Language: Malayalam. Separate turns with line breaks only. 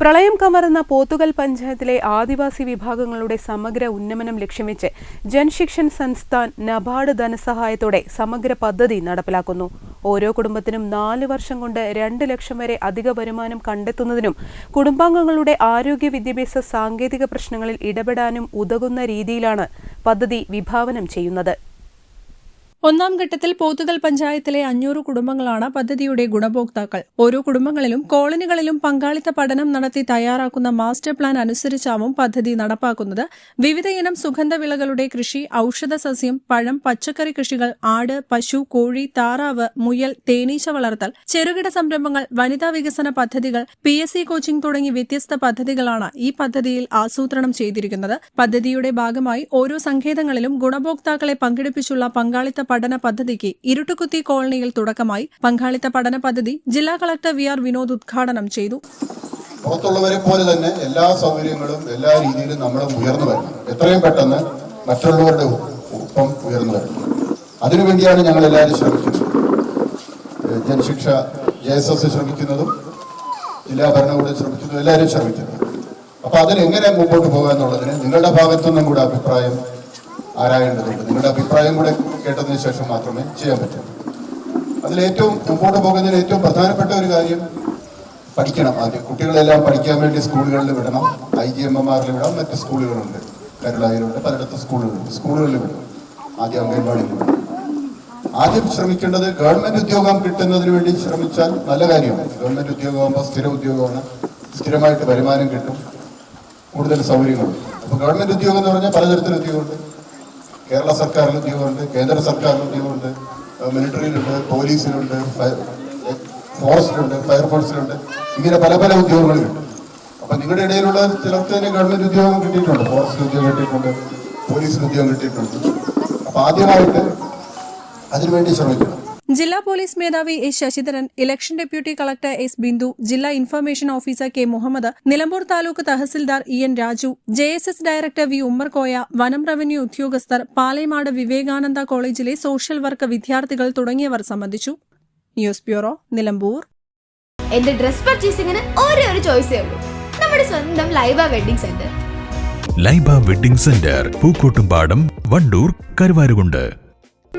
പ്രളയം കമറുന്ന പോത്തുകൽ പഞ്ചായത്തിലെ ആദിവാസി വിഭാഗങ്ങളുടെ സമഗ്ര ഉന്നമനം ലക്ഷ്യം വെച്ച് ജൻശിക്ഷൻ സംസ്ഥാൻ നബാർഡ് ധനസഹായത്തോടെ സമഗ്ര പദ്ധതി നടപ്പിലാക്കുന്നു. ഓരോ കുടുംബത്തിനും നാല് വർഷം കൊണ്ട് രണ്ട് ലക്ഷം വരെ അധിക വരുമാനം കണ്ടെത്തുന്നതിനും കുടുംബാംഗങ്ങളുടെ ആരോഗ്യ വിദ്യാഭ്യാസ സാങ്കേതിക പ്രശ്നങ്ങളിൽ ഇടപെടാനും ഉതകുന്ന രീതിയിലാണ് പദ്ധതി വിഭാവനം ചെയ്യുന്നത്.
ഒന്നാം ഘട്ടത്തിൽ പോത്തുകൽ പഞ്ചായത്തിലെ അഞ്ഞൂറ് കുടുംബങ്ങളാണ് പദ്ധതിയുടെ ഗുണഭോക്താക്കൾ. ഓരോ കുടുംബങ്ങളിലും കോളനികളിലും പങ്കാളിത്ത പഠനം നടത്തി തയ്യാറാക്കുന്ന മാസ്റ്റർ പ്ലാൻ അനുസരിച്ചാവും പദ്ധതി നടപ്പാക്കുന്നത്. വിവിധയിനം സുഗന്ധവിളകളുടെ കൃഷി ഔഷധ സസ്യം പഴം പച്ചക്കറി കൃഷികൾ ആട് പശു കോഴി താറാവ് മുയൽ തേനീച്ച വളർത്തൽ ചെറുകിട സംരംഭങ്ങൾ വനിതാ വികസന പദ്ധതികൾ പി എസ് സി കോച്ചിംഗ് തുടങ്ങി വ്യത്യസ്ത പദ്ധതികളാണ് ഈ പദ്ധതിയിൽ ആസൂത്രണം ചെയ്തിരിക്കുന്നത്. പദ്ധതിയുടെ ഭാഗമായി ഓരോ സങ്കേതങ്ങളിലും ഗുണഭോക്താക്കളെ പങ്കെടുപ്പിച്ചുള്ള പങ്കാളിത്ത പഠന പദ്ധതിക്ക് ഇരുട്ടുകുത്തി കോളനിയിൽ തുടക്കമായി. പങ്കാളിത്ത പഠന പദ്ധതി ജില്ലാ കളക്ടർ വി ആർ വിനോദ് ഉദ്ഘാടനം ചെയ്തു.
പുറത്തുള്ളവരെ പോലെ തന്നെ എല്ലാ സൗകര്യങ്ങളും എല്ലാ രീതിയിലും നമ്മൾ ഉയർന്നു വരണം എത്രയും പെട്ടെന്ന് മറ്റുള്ളവരുടെ ഒപ്പം ഉയർന്നു വരണം. അതിനുവേണ്ടിയാണ് ഞങ്ങൾ എല്ലാവരും ശ്രമിക്കുന്നത്. ജനശിക്ഷ ജെ എസ് എസ് ശ്രമിക്കുന്നതും ജില്ലാ ഭരണകൂടം ശ്രമിക്കുന്നതും എല്ലാവരും ശ്രമിക്കുന്നത് അപ്പൊ അതിനെങ്ങനെ മുമ്പോട്ട് പോകുക എന്നുള്ളതിന് നിങ്ങളുടെ ഭാഗത്തുനിന്നും കൂടെ അഭിപ്രായം ആരായേണ്ടതുണ്ട്? നിങ്ങളുടെ അഭിപ്രായം കൂടെ കേട്ടതിന് ശേഷം മാത്രമേ ചെയ്യാൻ പറ്റൂ. അതിലേറ്റവും മുമ്പോട്ട് പോകുന്നതിന് ഏറ്റവും പ്രധാനപ്പെട്ട ഒരു കാര്യം പഠിക്കണം. ആദ്യം കുട്ടികളെല്ലാം പഠിക്കാൻ വേണ്ടി സ്കൂളുകളിൽ വിടണം. ഐ ജി എം എമാരിൽ വിടാം. മറ്റ് സ്കൂളുകളുണ്ട്. കേരളയിലുണ്ട്. പലയിടത്തും സ്കൂളുകളുണ്ട്. സ്കൂളുകളിൽ വിടണം ആദ്യം അംഗൻവാടിയിൽ വിടണം ആദ്യം ശ്രമിക്കേണ്ടത് ഗവൺമെന്റ് ഉദ്യോഗം കിട്ടുന്നതിന് വേണ്ടി ശ്രമിച്ചാൽ നല്ല കാര്യമാണ്. ഗവൺമെന്റ് ഉദ്യോഗമാകുമ്പോൾ സ്ഥിര ഉദ്യോഗമാണ്. സ്ഥിരമായിട്ട് വരുമാനം കിട്ടും. കൂടുതൽ സൗകര്യങ്ങളുണ്ട്. അപ്പോൾ ഗവൺമെന്റ് ഉദ്യോഗം എന്ന് പറഞ്ഞാൽ പലതരത്തിലുള്ള ഉദ്യോഗമുണ്ട്. കേരള സർക്കാരിൽ ഉദ്യോഗമുണ്ട് കേന്ദ്ര സർക്കാരിൽ ഉദ്യോഗമുണ്ട് മിലിറ്ററിയിലുണ്ട് പോലീസിലുണ്ട് ഫോറസ്റ്റിലുണ്ട് ഫയർഫോഴ്സിലുണ്ട് ഇങ്ങനെ പല പല ഉദ്യോഗങ്ങളിലുണ്ട്. അപ്പൊ നിങ്ങളുടെ ഇടയിലുള്ള ചിലർക്ക് തന്നെ ഗവൺമെന്റ് ഉദ്യോഗം കിട്ടിയിട്ടുണ്ട് ഫോറസ്റ്റ് ഉദ്യോഗം കിട്ടിയിട്ടുണ്ട് പോലീസിന് ഉദ്യോഗം കിട്ടിയിട്ടുണ്ട്. അപ്പൊ ആദ്യമായിട്ട് അതിനുവേണ്ടി ശ്രമിക്കണം.
ജില്ലാ പോലീസ് മേധാവി S Sasidharan election deputy collector S Bindu ജില്ലാ information officer K Muhammad Nilambur taluk tahsildar E N Raju J S S director V Ummerkoya വനം റവന്യൂ ഉദ്യോഗസ്ഥർ പാലയമാട് വിവേകാനന്ദ കോളേജിലെ സോഷ്യൽ വർക്ക് വിദ്യാർത്ഥികൾ തുടങ്ങിയവർ സംബന്ധിച്ചു. News bureau Nilambur.
എന്റെ ഡ്രസ് പർച്ചേസിംഗിന് ഒരേ ഒരു ചോയ്സേ ഉള്ളൂ. നമ്മുടെ സ്വന്തം Laiba wedding centre.
Laiba wedding centre Pookkottumpadam Wandoor Karuvarakundu.